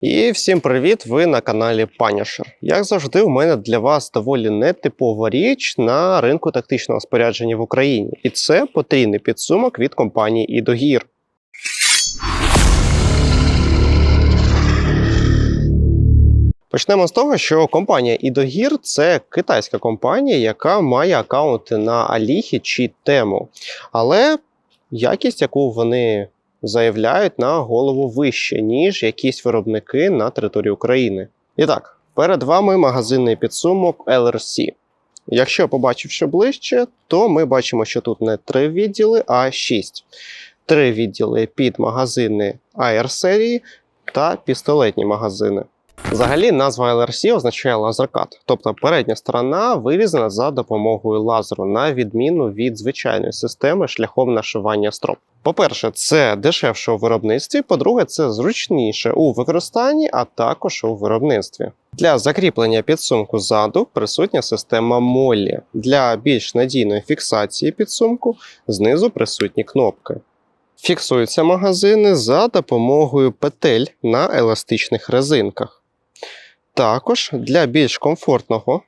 І всім привіт! Ви на каналі Punisher. Як завжди, у мене для вас доволі нетипова річ на ринку тактичного спорядження в Україні. І це потрійний підсумок від компанії Ідогір. Почнемо з того, що компанія Ідогір це китайська компанія, яка має акаунти на Аліхі чи Тему. Але якість, яку вони заявляють на голову вище, ніж якісь виробники на території України. І так, перед вами магазинний підсумок LRC. Якщо побачивши ближче, то ми бачимо, що тут не три відділи, а шість. Три відділи під магазини AR серії та пістолетні магазини. Взагалі, назва LRC означає лазеркат, тобто передня сторона вирізана за допомогою лазеру, на відміну від звичайної системи шляхом нашивання строп. По-перше, це дешевше у виробництві. По-друге, це зручніше у використанні, а також у виробництві. Для закріплення підсумку ззаду присутня система Моллі. Для більш надійної фіксації підсумку знизу присутні кнопки. Фіксуються магазини за допомогою петель на еластичних резинках. Також для більш комфортного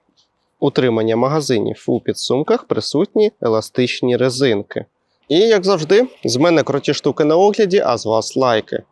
утримання магазинів у підсумках присутні еластичні резинки. І як завжди, з мене круті штуки на огляді, а з вас лайки.